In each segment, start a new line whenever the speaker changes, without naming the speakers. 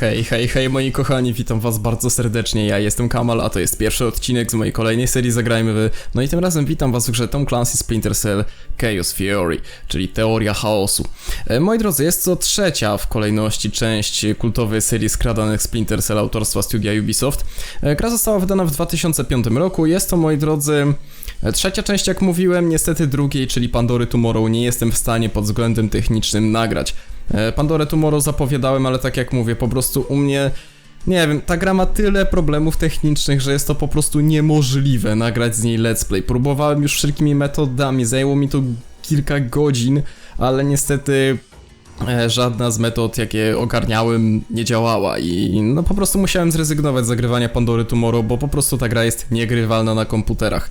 Hej, hej, hej moi kochani, witam was bardzo serdecznie, ja jestem Kamal, a to jest pierwszy odcinek z mojej kolejnej serii Zagrajmy w... No i tym razem witam was w grze Tom Clancy Splinter Cell Chaos Theory, czyli Teoria Chaosu. E, moi drodzy, jest to trzecia w kolejności część kultowej serii skradanych Splinter Cell autorstwa studia Ubisoft. E, gra została wydana w 2005 roku, jest to moi drodzy... E, Trzecia część, jak mówiłem, niestety drugiej, czyli Pandory Tomorrow, nie jestem w stanie pod względem technicznym nagrać. E, Pandorę Tomorrow zapowiadałem, ale tak jak mówię, po prostu u mnie. Nie wiem, ta gra ma tyle problemów technicznych, że jest to po prostu niemożliwe nagrać z niej let's play. Próbowałem już wszelkimi metodami, zajęło mi to kilka godzin, ale niestety e, żadna z metod, jakie ogarniałem, nie działała i no po prostu musiałem zrezygnować z zagrywania Pandory Tomorrow, bo po prostu ta gra jest niegrywalna na komputerach.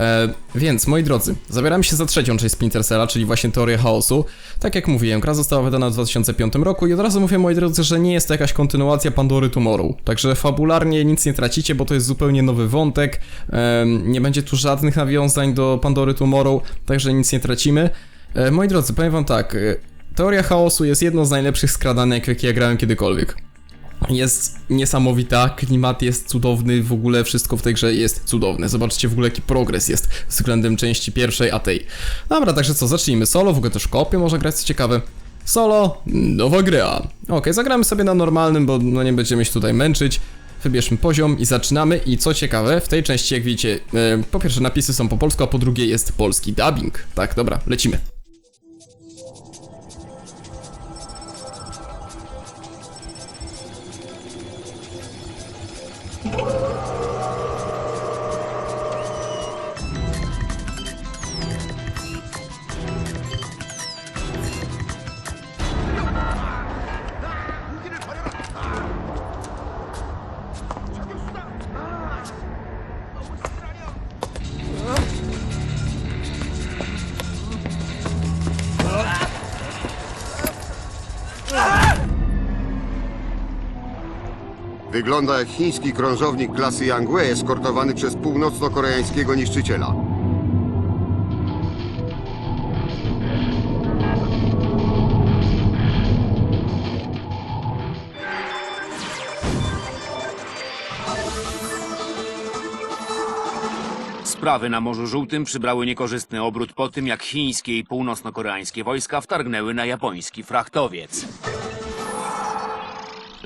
E, więc, moi drodzy, zabieramy się za trzecią część Splinter Cella, czyli właśnie Teorię Chaosu. Tak jak mówiłem, gra została wydana w 2005 roku i od razu mówię, moi drodzy, że nie jest to jakaś kontynuacja Pandory Tomorrow. Także fabularnie nic nie tracicie, bo to jest zupełnie nowy wątek. Em, nie będzie tu żadnych nawiązań do Pandory Tomorrow, także nic nie tracimy. E, moi drodzy, powiem wam tak. e, Teoria Chaosu jest jedną z najlepszych skradanek, jakie ja grałem kiedykolwiek. Jest niesamowita, klimat jest cudowny, w ogóle wszystko w tej grze jest cudowne. Zobaczcie w ogóle jaki progres jest względem części pierwszej, a tej. Dobra, także co, zacznijmy. Solo, w ogóle też kopie może grać, co ciekawe. Solo, nowa gra. Ok, zagramy sobie na normalnym, bo no nie będziemy się tutaj męczyć. Wybierzmy poziom i zaczynamy. I co ciekawe, w tej części, jak widzicie, e, po pierwsze napisy są po polsku, a po drugie jest polski dubbing. Tak, dobra, lecimy. Thank you.
Wygląda jak chiński krążownik klasy Yangwei eskortowany przez północno-koreańskiego niszczyciela.
Sprawy na Morzu Żółtym przybrały niekorzystny obrót po tym, jak chińskie i północno-koreańskie wojska wtargnęły na japoński frachtowiec.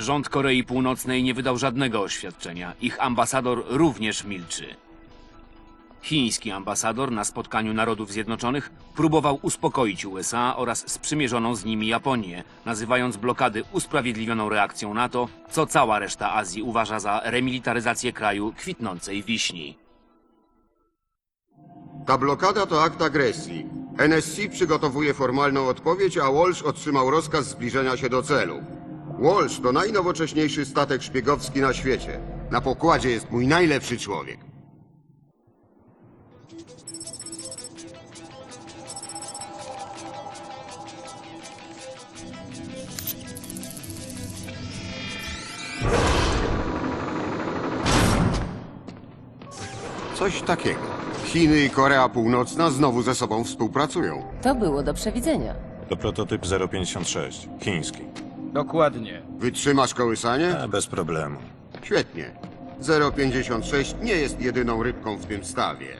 Rząd Korei Północnej nie wydał żadnego oświadczenia. Ich ambasador również milczy. Chiński ambasador na spotkaniu Narodów Zjednoczonych próbował uspokoić USA oraz sprzymierzoną z nimi Japonię, nazywając blokady usprawiedliwioną reakcją na to, co cała reszta Azji uważa za remilitaryzację kraju kwitnącej wiśni.
Ta blokada to akt agresji. NSC przygotowuje formalną odpowiedź, a Walsh otrzymał rozkaz zbliżenia się do celu. Walsh to najnowocześniejszy statek szpiegowski na świecie. Na pokładzie jest mój najlepszy człowiek. Coś takiego. Chiny i Korea Północna znowu ze sobą współpracują.
To było do przewidzenia.
To prototyp 056, chiński.
Dokładnie.
Wytrzymasz kołysanie?
A, bez problemu.
Świetnie. 056 nie jest jedyną rybką w tym stawie.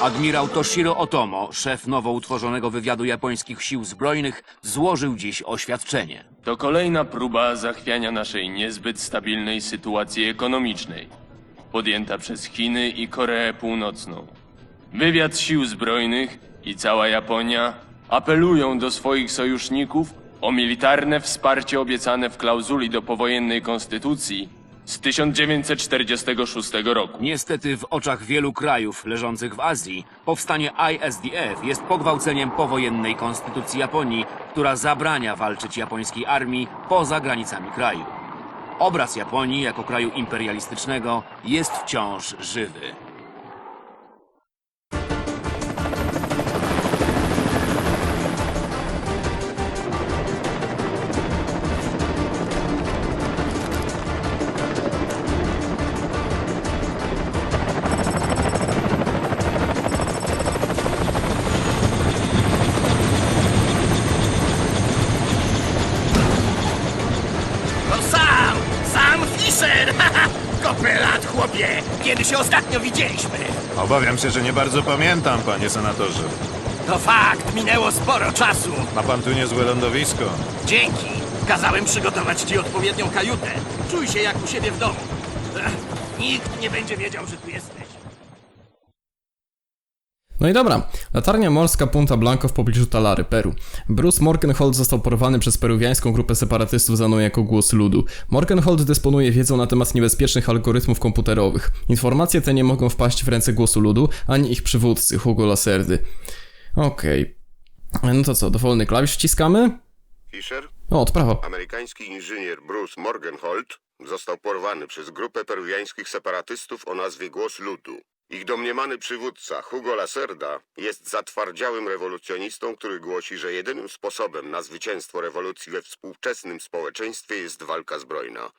Admirał Toshiro Otomo, szef nowo utworzonego wywiadu japońskich sił zbrojnych, złożył dziś oświadczenie.
To kolejna próba zachwiania naszej niezbyt stabilnej sytuacji ekonomicznej, podjęta przez Chiny i Koreę Północną. Wywiad sił zbrojnych i cała Japonia apelują do swoich sojuszników o militarne wsparcie obiecane w klauzuli do powojennej konstytucji z 1946 roku.
Niestety w oczach wielu krajów leżących w Azji powstanie ISDF jest pogwałceniem powojennej konstytucji Japonii, która zabrania walczyć japońskiej armii poza granicami kraju. Obraz Japonii jako kraju imperialistycznego jest wciąż żywy.
Obawiam się, że nie bardzo pamiętam, panie senatorze.
To fakt, minęło sporo czasu.
Ma pan tu niezłe lądowisko.
Dzięki. Kazałem przygotować ci odpowiednią kajutę. Czuj się jak u siebie w domu. Ech, nikt nie będzie wiedział, że tu jesteś.
No i dobra, latarnia morska Punta Blanco w pobliżu Talary, Peru. Bruce Morgenhold został porwany przez peruwiańską grupę separatystów znaną jako Głos Ludu. Morgenhold dysponuje wiedzą na temat niebezpiecznych algorytmów komputerowych. Informacje te nie mogą wpaść w ręce Głosu Ludu, ani ich przywódcy, Hugo Lacerdy. Okej. No to co, dowolny klawisz wciskamy?
Fisher,
O, odprawa.
amerykański inżynier Bruce Morgenhold, został porwany przez grupę peruwiańskich separatystów o nazwie Głos Ludu. Ich domniemany przywódca, Hugo Lacerda, jest zatwardziałym rewolucjonistą, który głosi, że jedynym sposobem na zwycięstwo rewolucji we współczesnym społeczeństwie jest walka zbrojna.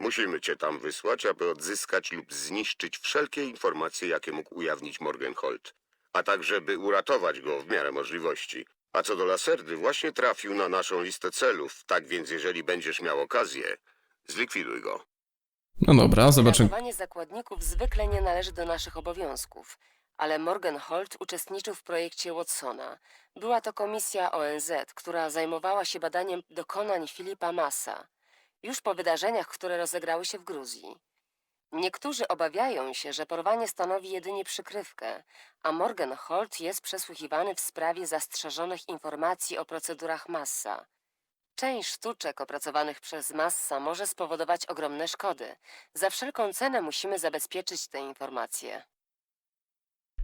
Musimy cię tam wysłać, aby odzyskać lub zniszczyć wszelkie informacje, jakie mógł ujawnić Morgenhold, a także by uratować go w miarę możliwości. A co do Laserdy, właśnie trafił na naszą listę celów, tak więc jeżeli będziesz miał okazję, zlikwiduj go.
No dobra, zobaczymy.
Ratowanie zakładników zwykle nie należy do naszych obowiązków, ale Morgenhold uczestniczył w projekcie Watsona. Była to komisja ONZ, która zajmowała się badaniem dokonań Filipa Massa, już po wydarzeniach, które rozegrały się w Gruzji. Niektórzy obawiają się, że porwanie stanowi jedynie przykrywkę, a Morgenhold jest przesłuchiwany w sprawie zastrzeżonych informacji o procedurach Massa. Część sztuczek opracowanych przez Massa może spowodować ogromne szkody. Za wszelką cenę musimy zabezpieczyć te informacje.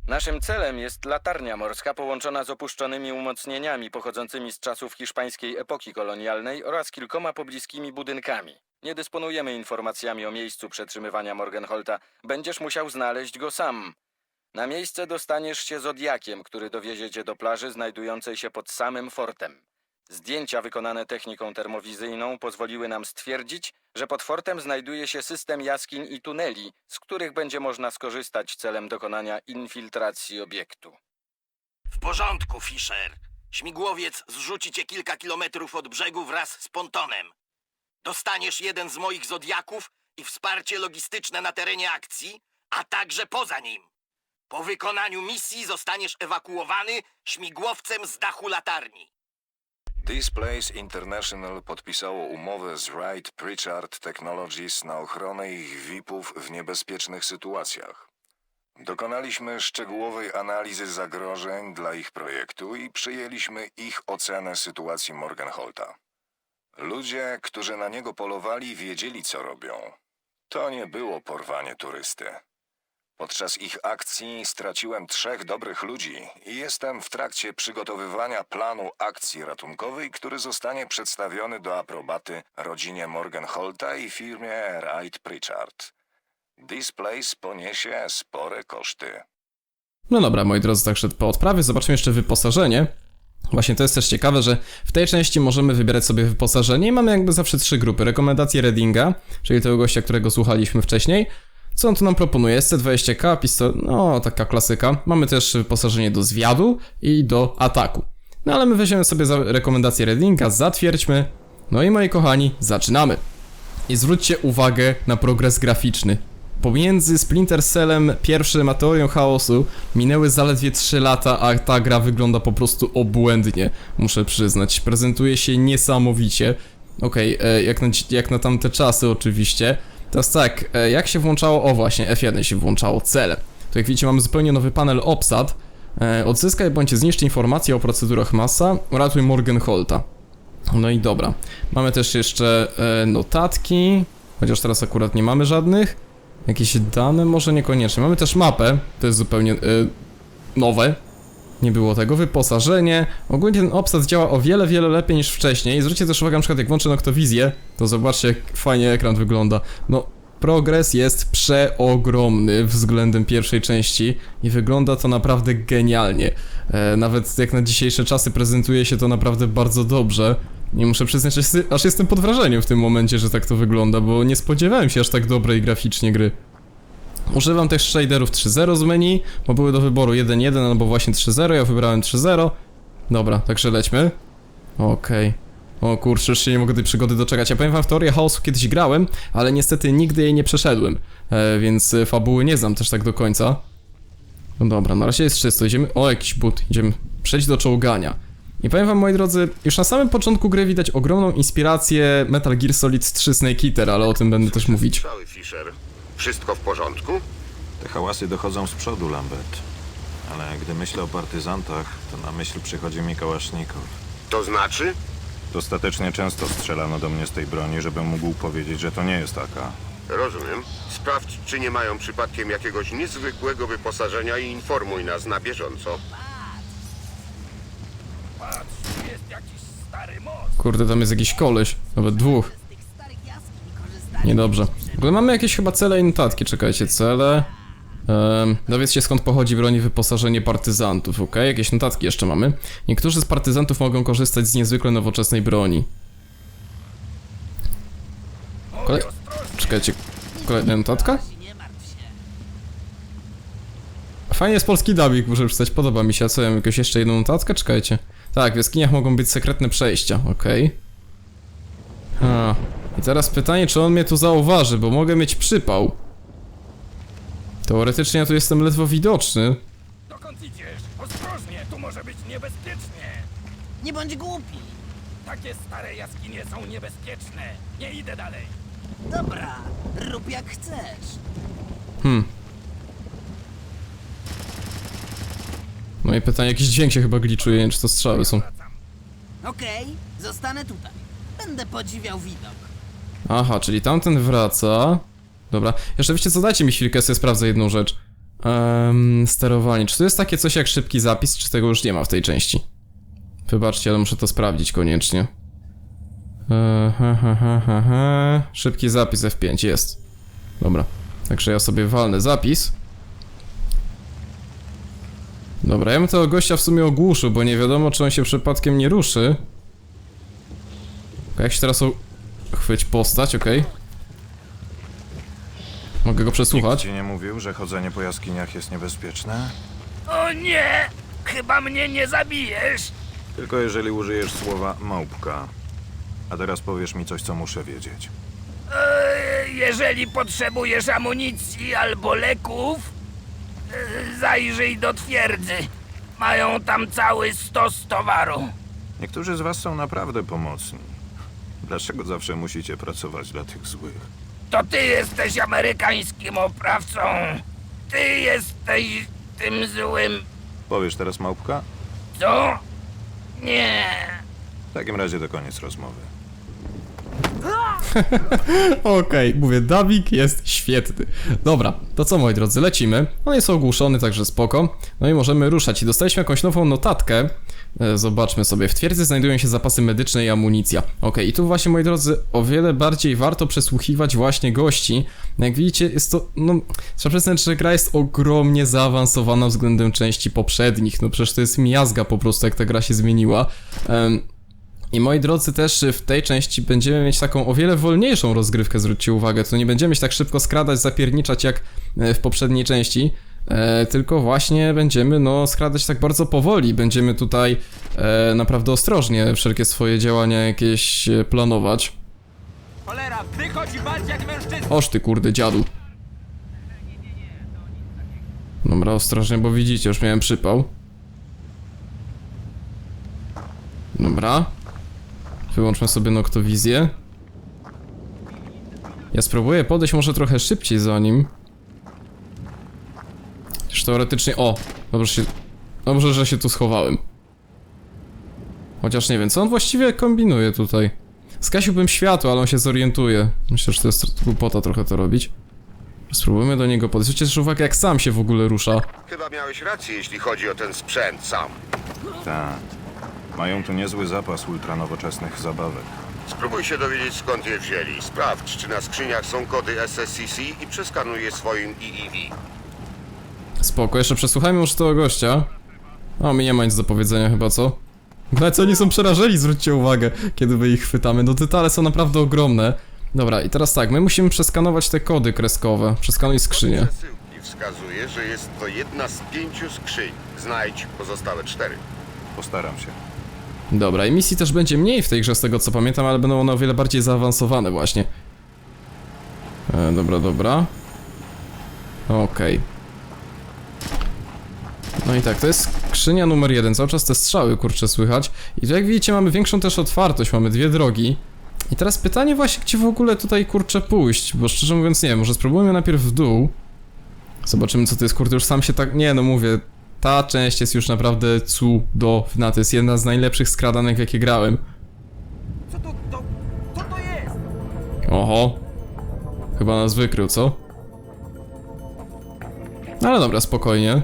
Naszym celem jest latarnia morska połączona z opuszczonymi umocnieniami pochodzącymi z czasów hiszpańskiej epoki kolonialnej oraz kilkoma pobliskimi budynkami. Nie dysponujemy informacjami o miejscu przetrzymywania Morgenholta. Będziesz musiał znaleźć go sam. Na miejsce dostaniesz się zodiakiem, który dowiezie cię do plaży znajdującej się pod samym fortem. Zdjęcia wykonane techniką termowizyjną pozwoliły nam stwierdzić, że pod fortem znajduje się system jaskiń i tuneli, z których będzie można skorzystać celem dokonania infiltracji obiektu.
W porządku, Fisher. Śmigłowiec zrzuci cię kilka kilometrów od brzegu wraz z pontonem. Dostaniesz jeden z moich zodiaków i wsparcie logistyczne na terenie akcji, a także poza nim. Po wykonaniu misji zostaniesz ewakuowany śmigłowcem z dachu latarni.
Displays International podpisało umowę z Wright Pritchard Technologies na ochronę ich VIP-ów w niebezpiecznych sytuacjach. Dokonaliśmy szczegółowej analizy zagrożeń dla ich projektu i przyjęliśmy ich ocenę sytuacji Morgenholta. Ludzie, którzy na niego polowali, wiedzieli co robią. To nie było porwanie turysty. Podczas ich akcji straciłem trzech dobrych ludzi i jestem w trakcie przygotowywania planu akcji ratunkowej, który zostanie przedstawiony do aprobaty rodzinie Morgenholta i firmie Wright Pritchard. Displays poniesie spore koszty.
No dobra, moi drodzy, także po odprawie zobaczmy jeszcze wyposażenie. Właśnie to jest też ciekawe, że w tej części możemy wybierać sobie wyposażenie i mamy jakby zawsze trzy grupy. Rekomendacje Reddinga, czyli tego gościa, którego słuchaliśmy wcześniej. Co on tu nam proponuje? SC20K, pistolet, no taka klasyka. Mamy też wyposażenie do zwiadu i do ataku. No ale my weźmiemy sobie za rekomendację Reddinga, zatwierdźmy. No i moi kochani, zaczynamy. I zwróćcie uwagę na progres graficzny. Pomiędzy Splinter Cellem pierwszym a teorią chaosu minęły zaledwie 3 lata, a ta gra wygląda po prostu obłędnie, muszę przyznać. Prezentuje się niesamowicie. Okej, e, jak, na, jak na tamte czasy oczywiście. Teraz tak, e, jak się włączało? O właśnie, F1 się włączało, cele. Tu jak widzicie mamy zupełnie nowy panel obsad. E, odzyskaj bądź zniszcz informacje o procedurach masa, uratuj Morgenholta. No i dobra. Mamy też jeszcze e, notatki, chociaż teraz akurat nie mamy żadnych. Jakieś dane? Może niekoniecznie. Mamy też mapę, to jest zupełnie nowe. Nie było tego. Wyposażenie. Ogólnie ten obsad działa o wiele, wiele lepiej niż wcześniej. Zwróćcie też uwagę, na przykład jak włączę Noctowizję, to zobaczcie jak fajnie ekran wygląda. No, progres jest przeogromny względem pierwszej części i wygląda to naprawdę genialnie. E, nawet jak na dzisiejsze czasy prezentuje się to naprawdę bardzo dobrze. Nie muszę przyznać, aż jestem pod wrażeniem w tym momencie, że tak to wygląda, bo nie spodziewałem się aż tak dobrej graficznie gry. Używam też shaderów 3.0 z menu, bo były do wyboru 1.1 albo właśnie 3.0, ja wybrałem 3.0. Dobra, także lećmy. Okej. O kurczę, się nie mogę tej przygody doczekać. Ja powiem wam, w teorię chaosu kiedyś grałem, ale niestety nigdy jej nie przeszedłem. E, więc e, fabuły nie znam też tak do końca. No dobra, na razie jest czysto. Idziemy. O, jakiś but. Idziemy. Przejść do czołgania. I powiem wam, moi drodzy, już na samym początku gry widać ogromną inspirację Metal Gear Solid 3 Snake Eater, ale o tym będę też mówić.
Fisher. Wszystko w porządku?
Te hałasy dochodzą z przodu, Lambert. Ale gdy myślę o partyzantach, to na myśl przychodzi mi kałasznikow.
To znaczy?
Dostatecznie często strzelano do mnie z tej broni, żebym mógł powiedzieć, że to nie jest taka.
Rozumiem. Sprawdź, czy nie mają przypadkiem jakiegoś niezwykłego wyposażenia i informuj nas na bieżąco.
Kurde, tam jest jakiś koleś. Nawet dwóch. Niedobrze. W ogóle mamy jakieś chyba cele i notatki. Czekajcie, cele. Um, się skąd pochodzi broń i wyposażenie partyzantów, ok? Jakieś notatki jeszcze mamy. Niektórzy z partyzantów mogą korzystać z niezwykle nowoczesnej broni. Kole... Czekajcie, kolejna notatka? Fajnie jest polski dubbing, muszę przeczytać, podoba mi się. A co, ja mam jakąś jeszcze jedną notatkę? Czekajcie. Tak, w jaskiniach mogą być sekretne przejścia, okej. A, I teraz pytanie, czy on mnie tu zauważy, bo mogę mieć przypał. Teoretycznie ja tu jestem ledwo widoczny.
Dokąd idziesz? Ostrożnie, tu może być niebezpiecznie.
Nie bądź głupi.
Takie stare jaskinie są niebezpieczne. Nie idę dalej.
Dobra, rób jak chcesz.
Hmm. No i pytanie, jakiś dźwięk się chyba gliczuje, nie wiem, czy to strzały są.
Okej, zostanę tutaj. Będę podziwiał widok.
Aha, czyli tamten wraca. Dobra, jeszcze wiecie co, dajcie mi chwilkę, sobie sprawdzę jedną rzecz. Um, sterowanie. Czy to jest takie coś jak szybki zapis, czy tego już nie ma w tej części? Wybaczcie, ale muszę to sprawdzić koniecznie. Eee, he, he, he, he. Szybki zapis F5 jest. Dobra, także ja sobie walnę zapis. Dobra, ja bym tego gościa w sumie ogłuszył, bo nie wiadomo, czy on się przypadkiem nie ruszy. Jak się teraz. Chwyć postać, okej. Mogę go przesłuchać?
Ci nie mówił, że chodzenie po jaskiniach jest niebezpieczne?
O nie! Chyba mnie nie zabijesz.
Tylko jeżeli użyjesz słowa małpka. A teraz powiesz mi coś, co muszę wiedzieć.
E, Jeżeli potrzebujesz amunicji albo leków, e, zajrzyj do twierdzy. Mają tam cały stos towaru.
Niektórzy z was są naprawdę pomocni. Dlaczego zawsze musicie pracować dla tych złych?
To ty jesteś amerykańskim oprawcą. Ty jesteś tym złym.
Powiesz teraz małpka?
Co? Nie.
W takim razie to koniec rozmowy.
Okej, mówię, Dawik jest świetny. Dobra, to co moi drodzy, lecimy. On jest ogłuszony, także spoko. No i możemy ruszać. I dostaliśmy jakąś nową notatkę. E, Zobaczmy sobie. W twierdzy znajdują się zapasy medyczne i amunicja. Okej, i tu właśnie moi drodzy, o wiele bardziej warto przesłuchiwać właśnie gości. Jak widzicie, jest to, no, trzeba przyznać, że gra jest ogromnie zaawansowana względem części poprzednich. No przecież to jest miazga po prostu, jak ta gra się zmieniła. Em, i moi drodzy, też w tej części będziemy mieć taką o wiele wolniejszą rozgrywkę, zwróćcie uwagę. To nie będziemy się tak szybko skradać, zapierniczać jak e, w poprzedniej części, e, tylko właśnie będziemy no skradać tak bardzo powoli. Będziemy tutaj e, naprawdę ostrożnie wszelkie swoje działania jakieś e, planować.
Cholera, wychodź i walcz jak mężczyzna.
Oż ty kurde dziadu. Dobra, ostrożnie, bo widzicie, już miałem przypał. Dobra. Wyłączmy sobie noktowizję. Ja spróbuję podejść może trochę szybciej za nim. Już teoretycznie... O! Dobrze, się... Dobrze, że się tu schowałem. Chociaż nie wiem, co on właściwie kombinuje tutaj. Skasiłbym światło, ale on się zorientuje. Myślę, że to jest głupota trochę to robić. Spróbujmy do niego podejść. Też uwagę, jak sam się w ogóle rusza.
Chyba miałeś rację, jeśli chodzi o ten sprzęt sam.
Tak. Mają tu niezły zapas ultranowoczesnych zabawek.
Spróbuj się dowiedzieć skąd je wzięli. Sprawdź, czy na skrzyniach są kody SSCC i przeskanuj je swoim EEV.
Spoko, jeszcze przesłuchajmy już tego gościa. O, mi nie ma nic do powiedzenia chyba, co? Nawet oni są przerażeni, zwróćcie uwagę, kiedy my ich chwytamy. No detale są naprawdę ogromne. Dobra, i teraz tak, my musimy przeskanować te kody kreskowe. Przeskanuj skrzynię.
Przesyłki wskazuje, że jest to jedna z pięciu skrzyń. Znajdź pozostałe cztery.
Postaram się.
Dobra, i misji też będzie mniej w tej grze z tego co pamiętam, ale będą one o wiele bardziej zaawansowane właśnie. E, dobra, dobra. Okej. No i tak, to jest skrzynia numer jeden. Cały czas te strzały, kurczę, słychać. I tu jak widzicie mamy większą też otwartość, mamy dwie drogi. I teraz pytanie właśnie, gdzie w ogóle tutaj, kurczę, pójść, bo szczerze mówiąc nie wiem, może spróbujmy najpierw w dół. Zobaczymy co to jest, kurde, już sam się tak, nie no mówię, ta część jest już naprawdę cudowna, to jest jedna z najlepszych skradanek, w jakie grałem.
Co to, to, co to jest?
Oho. Chyba nas wykrył, co? Ale dobra, spokojnie.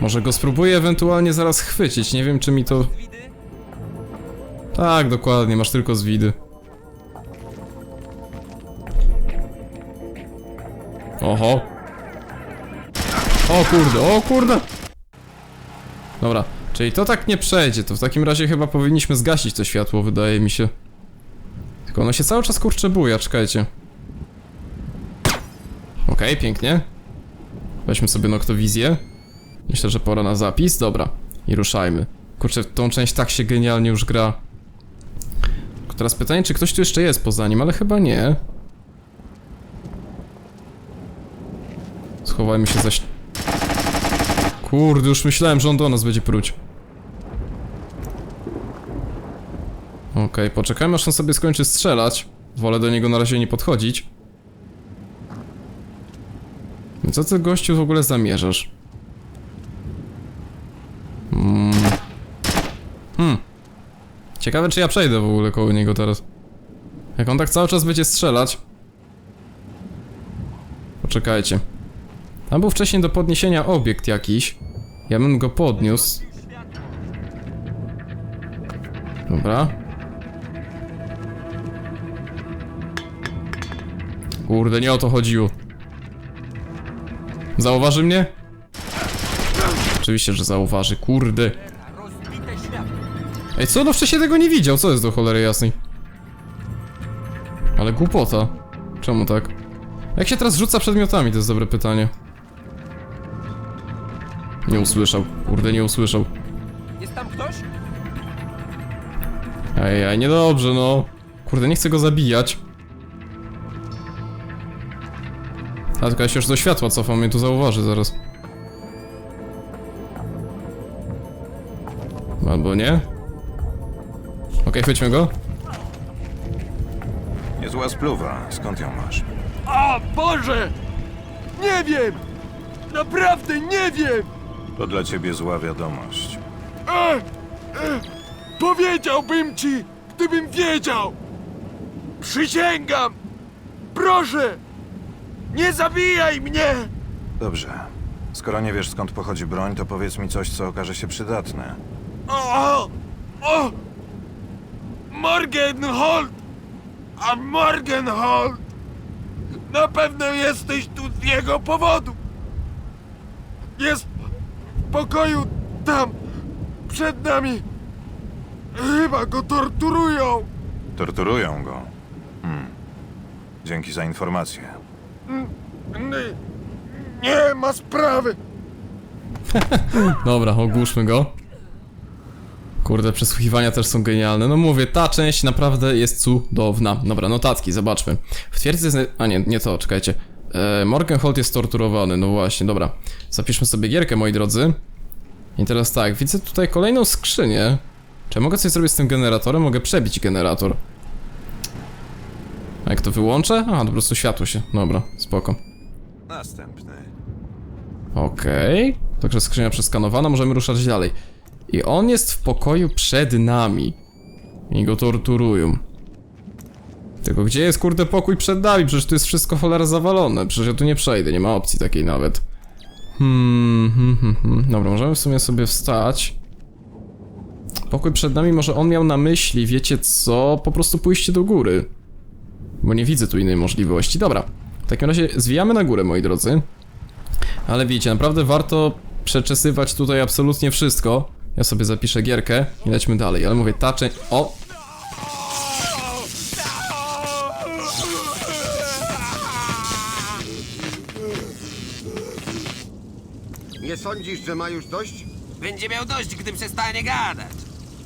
Może go spróbuję ewentualnie zaraz chwycić, nie wiem czy mi to... Tak, dokładnie, masz tylko z widy. Oho. O kurde, o kurde! Dobra, czyli to tak nie przejdzie, to w takim razie chyba powinniśmy zgasić to światło, wydaje mi się. Tylko ono się cały czas kurczę buja, czekajcie. Okej, pięknie. Weźmy sobie noktowizję. Myślę, że pora na zapis. Dobra. I ruszajmy. Kurczę, tą część tak się genialnie już gra. Teraz pytanie, czy ktoś tu jeszcze jest poza nim, ale chyba nie. Schowajmy się zaś... Kurde, już myślałem, że on do nas będzie pruć. Okej, poczekajmy aż on sobie skończy strzelać. Wolę do niego na razie nie podchodzić. Co ty gościu w ogóle zamierzasz? Mm. Hmm. Ciekawe czy ja przejdę w ogóle koło niego teraz. Jak on tak cały czas będzie strzelać. Poczekajcie. Tam był wcześniej do podniesienia obiekt jakiś. Ja bym go podniósł. Dobra. Kurde, nie o to chodziło. Zauważy mnie? Oczywiście, że zauważy, kurde. Ej, co? No wcześniej tego nie widział, co jest do cholery jasnej? Ale głupota. Czemu tak? Jak się teraz rzuca przedmiotami, to jest dobre pytanie. Nie usłyszał, kurde, nie usłyszał.
Jest tam ktoś?
Ej, ej, niedobrze, no. Kurde, nie chcę go zabijać. A tylko ja się już do światła cofam, mnie tu zauważy zaraz. Albo nie? Okej, chwyćmy go.
Niezła spluwa. Skąd ją masz?
O Boże! Nie wiem! Naprawdę nie wiem!
To dla ciebie zła wiadomość.
E, e, powiedziałbym ci, gdybym wiedział! Przysięgam! Proszę! Nie zabijaj mnie!
Dobrze. Skoro nie wiesz skąd pochodzi broń, to powiedz mi coś, co okaże się przydatne.
O! O! Morgenhold! A Morgenhold! Na pewno jesteś tu z jego powodu! Jest w pokoju tam, przed nami! Chyba go torturują!
Torturują go. Hmm. Dzięki za informację.
N- Nie ma sprawy!
Dobra, ogłuszmy go. Kurde, przesłuchiwania też są genialne. No mówię, ta część naprawdę jest cudowna. Dobra, notatki, zobaczmy. W twierdzy... zna- A nie, nie to, czekajcie. E, Morgenhold jest torturowany, no właśnie, dobra. Zapiszmy sobie gierkę, moi drodzy. I teraz tak, widzę tutaj kolejną skrzynię. Czy ja mogę coś zrobić z tym generatorem? Mogę przebić generator. A jak to wyłączę? A, po prostu światło się. Dobra, spoko.
Następny.
Okej. Także skrzynia przeskanowana, możemy ruszać dalej. I on jest w pokoju przed nami. I go torturują. Tylko gdzie jest kurde pokój przed nami? Przecież tu jest wszystko cholera zawalone. Przecież ja tu nie przejdę, nie ma opcji takiej nawet. Hmm, hmm, hmm, hmm. Dobra, możemy w sumie sobie wstać. Pokój przed nami, może on miał na myśli, wiecie co? Po prostu pójście do góry. Bo nie widzę tu innej możliwości. Dobra, w takim razie zwijamy na górę, moi drodzy. Ale widzicie, naprawdę warto przeczesywać tutaj absolutnie wszystko. Ja sobie zapiszę gierkę i lećmy dalej, ale mówię, ta część... O!
Nie sądzisz, że ma już dość?
Będzie miał dość, gdy przestanie gadać.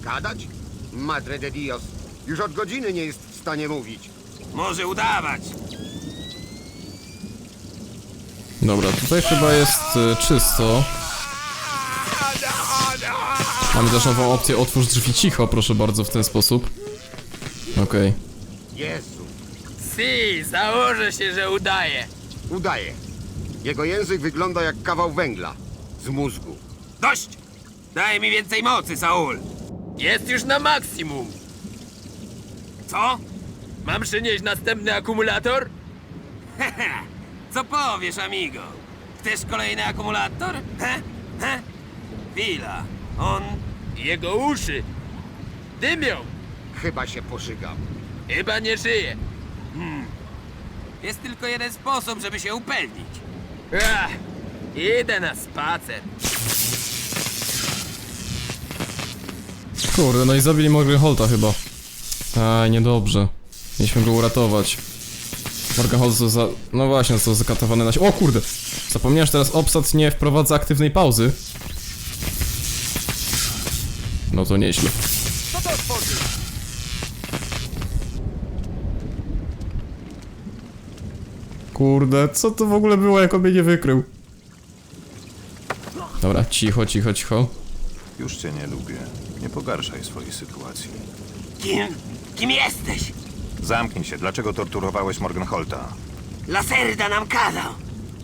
Gadać? Madre de Dios. Już od godziny nie jest w stanie mówić.
Może udawać.
Dobra, tutaj chyba jest e, czysto. Mamy też nową opcję otwórz drzwi cicho, proszę bardzo, w ten sposób. Okej.
Jezu.
Si, założę się, że udaje.
Udaje. Jego język wygląda jak kawał węgla. Z mózgu.
Dość! Daj mi więcej mocy, Saul. Jest już na maksimum. Co? Mam przynieść następny akumulator? Co powiesz, amigo? Chcesz kolejny akumulator? He? He? Chwila. On... Jego uszy. Dymią.
Chyba się pożygam.
Chyba nie żyje. Hmm. Jest tylko jeden sposób, żeby się upewnić. Ach, idę na spacer.
Kurde, no i zabili Morgenholta chyba. Aj, niedobrze. Mieliśmy go uratować. Morgenholt został za... No właśnie, został zakatowany na... O kurde! Zapomniałem, że teraz obsad nie wprowadza aktywnej pauzy. No to nieźle. Kurde, co to w ogóle było, jak on mnie nie wykrył? Dobra, cicho, cicho, cicho.
Już cię nie lubię. Nie pogarszaj swojej sytuacji.
Kim? Kim jesteś?
Zamknij się. Dlaczego torturowałeś Morgenholta?
Laserda nam kazał.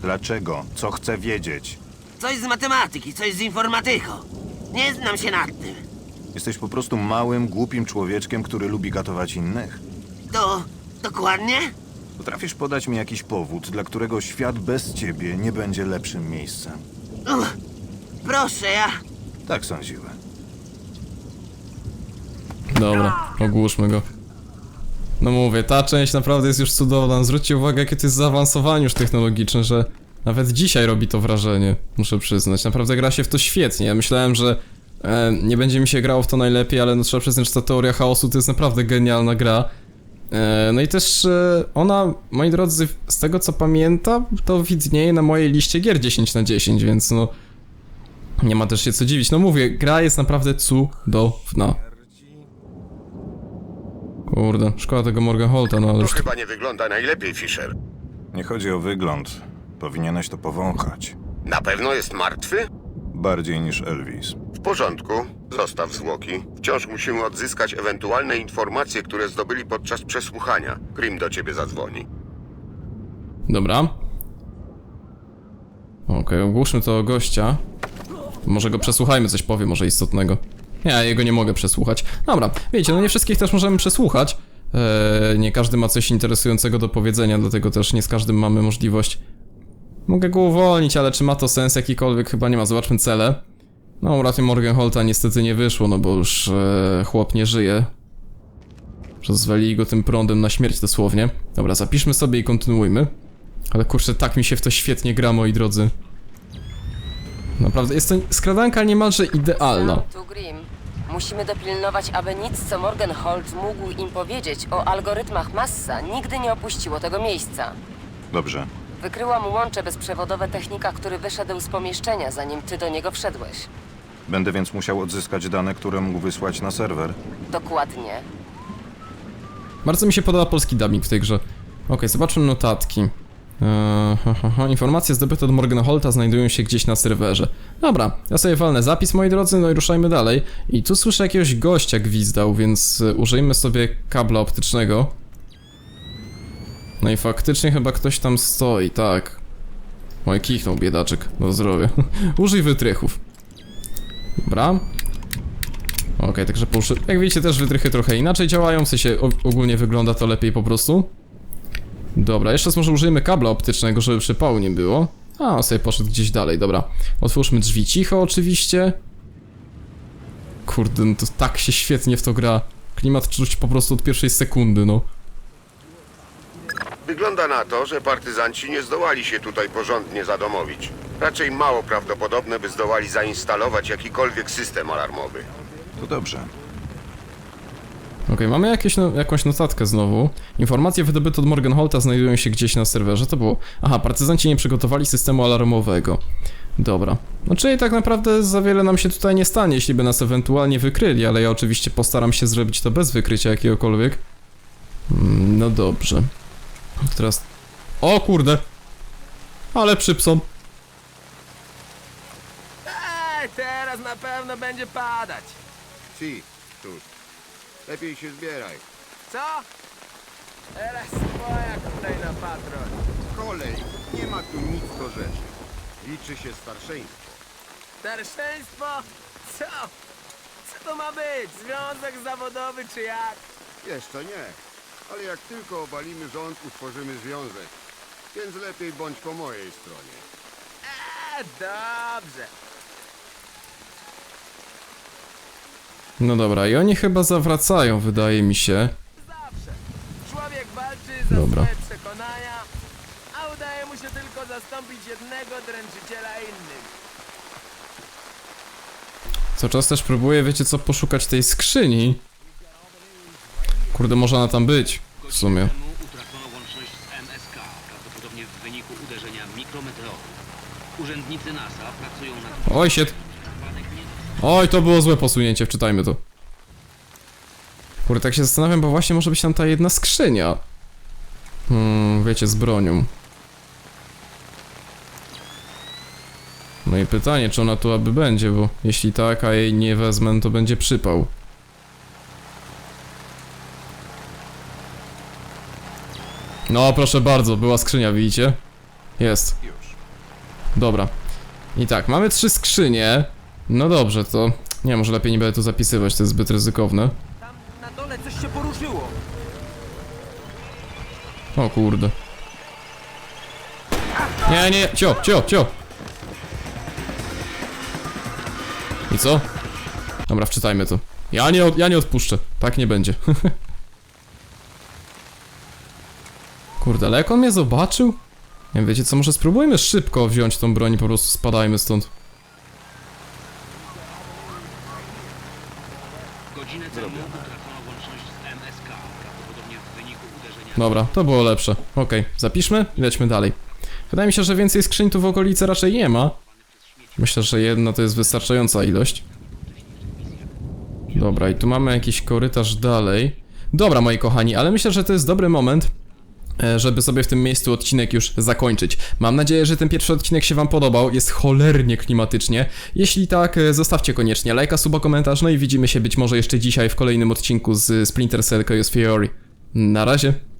Dlaczego? Co chcę wiedzieć?
Coś z matematyki, coś z informatyką. Nie znam się nad tym.
Jesteś po prostu małym, głupim człowieczkiem, który lubi katować innych?
To dokładnie?
Potrafisz podać mi jakiś powód, dla którego świat bez ciebie nie będzie lepszym miejscem?
Uch, proszę, ja.
Tak sądziłem.
Dobra, ogłuszmy go. No mówię, ta część naprawdę jest już cudowna. Zwróćcie uwagę, jakie to jest zaawansowanie już technologiczne, że nawet dzisiaj robi to wrażenie, muszę przyznać. Naprawdę gra się w to świetnie. Ja myślałem, że e, nie będzie mi się grało w to najlepiej, ale no trzeba przyznać, że ta teoria chaosu to jest naprawdę genialna gra. E, no i też e, ona, moi drodzy, z tego co pamiętam, to widnieje na mojej liście gier 10 na 10, więc no... Nie ma też się co dziwić. No mówię, gra jest naprawdę cudowna. Kurde, szkoda tego Morgenholta, no ale
To
już...
chyba nie wygląda najlepiej, Fisher.
Nie chodzi o wygląd. Powinieneś to powąchać.
Na pewno jest martwy?
Bardziej niż Elvis.
W porządku. Zostaw zwłoki. Wciąż musimy odzyskać ewentualne informacje, które zdobyli podczas przesłuchania. Krim do ciebie zadzwoni.
Dobra. Okej, ogłuszmy to gościa. Może go przesłuchajmy, coś powie, może istotnego. Ja jego nie mogę przesłuchać. Dobra, wiecie, no nie wszystkich też możemy przesłuchać. Eee, nie każdy ma coś interesującego do powiedzenia, dlatego też nie z każdym mamy możliwość. Mogę go uwolnić, ale czy ma to sens jakikolwiek? Chyba nie ma. Zobaczmy cele. No, Raty Morgenholta niestety nie wyszło, no bo już e, chłop nie żyje. Rozwalili go tym prądem na śmierć dosłownie. Dobra, zapiszmy sobie i kontynuujmy. Ale kurczę, tak mi się w to świetnie gra, moi drodzy. Naprawdę, jest to skradanka niemalże idealna.
Tu Grim. Musimy dopilnować, aby nic, co Morgenhold mógł im powiedzieć o algorytmach Massa, nigdy nie opuściło tego miejsca.
Dobrze.
Wykryłam łącze bezprzewodowe technika, który wyszedł z pomieszczenia, zanim ty do niego wszedłeś.
Będę więc musiał odzyskać dane, które mógł wysłać na serwer.
Dokładnie.
Bardzo mi się podoba polski dubbing w tej grze. Okej, zobaczmy notatki. Eee, ha, ha, ha. Informacje zdobyte od Morgenholta znajdują się gdzieś na serwerze. Dobra, ja sobie walnę zapis, moi drodzy, no i ruszajmy dalej. I tu słyszę jakiegoś gościa gwizdał, więc e, użyjmy sobie kabla optycznego. No i faktycznie chyba ktoś tam stoi, tak. Oj, kichnął biedaczek, do zdrowia. Użyj wytrychów. Dobra. Okej, także puszy. Jak widzicie, też wytrychy trochę inaczej działają, w sensie ogólnie wygląda to lepiej po prostu. Dobra, jeszcze raz może użyjemy kabla optycznego, żeby przypału nie było. A, on sobie poszedł gdzieś dalej, dobra. Otwórzmy drzwi cicho oczywiście. Kurde, no to tak się świetnie w to gra. Klimat czuć po prostu od pierwszej sekundy, no.
Wygląda na to, że partyzanci nie zdołali się tutaj porządnie zadomowić. Raczej mało prawdopodobne, by zdołali zainstalować jakikolwiek system alarmowy.
To dobrze.
Okej, mamy jakieś, no, jakąś notatkę znowu. Informacje wydobyte od Morgenholta znajdują się gdzieś na serwerze. To było. Aha, partyzanci nie przygotowali systemu alarmowego. Dobra. No czyli tak naprawdę za wiele nam się tutaj nie stanie, jeśli by nas ewentualnie wykryli, ale ja oczywiście postaram się zrobić to bez wykrycia jakiegokolwiek. Mm, No dobrze. Teraz. O kurde! Ale przypson.
Ej, teraz na pewno będzie padać.
Si, cóż. Lepiej się zbieraj.
Co? Teraz moja kolej na patrol.
Kolej, nie ma tu nic do rzeczy. Liczy się starszeństwo.
Starszeństwo? Co? Co to ma być? Związek zawodowy czy jak?
Jeszcze nie, ale jak tylko obalimy rząd, utworzymy związek. Więc lepiej bądź po mojej stronie.
Eee, dobrze.
No dobra, i oni chyba zawracają, wydaje mi się.
Zawsze. Człowiek walczy za
Dobra.
swoje przekonania, a udaje mu się tylko zastąpić jednego dręczyciela innym.
Co czas też próbuję, wiecie co, poszukać tej skrzyni. Kurde, może ona tam być. W sumie.
temu utracono łączność z MSK, prawdopodobnie w wyniku uderzenia mikrometeoru. Urzędnicy NASA pracują nad...
Oj, shit. Oj, to było złe posunięcie, wczytajmy to. Kurde, tak się zastanawiam, bo właśnie może być tam ta jedna skrzynia. Hmm, wiecie, z bronią. No i pytanie, czy ona tu aby będzie, bo jeśli tak, a jej nie wezmę, to będzie przypał. No, proszę bardzo, była skrzynia, widzicie? Jest. Dobra. I tak, mamy trzy skrzynie. No dobrze, to... Nie, może lepiej nie będę tu zapisywać, to jest zbyt ryzykowne.
Tam na dole coś się poruszyło.
O kurde. Nie, nie, cio, cio, cio. I co? Dobra, wczytajmy to. Ja nie, od, ja nie odpuszczę. Tak nie będzie. Kurde, ale jak on mnie zobaczył? Nie wiem, wiecie co, może spróbujmy szybko wziąć tą broń i po prostu spadajmy stąd.
Godzinę temu utracono łączność z MSK, prawdopodobnie w wyniku uderzenia...
Dobra, to było lepsze. Okej, zapiszmy i lećmy dalej. Wydaje mi się, że więcej skrzyń tu w okolicy raczej nie ma. Myślę, że jedna to jest wystarczająca ilość. Dobra, i tu mamy jakiś korytarz dalej. Dobra, moi kochani, ale myślę, że to jest dobry moment, żeby sobie w tym miejscu odcinek już zakończyć. Mam nadzieję, że ten pierwszy odcinek się wam podobał, jest cholernie klimatycznie. Jeśli tak, e, zostawcie koniecznie lajka, suba, komentarz, no i widzimy się być może jeszcze dzisiaj w kolejnym odcinku z Splinter Cell Chaos Theory. Na razie.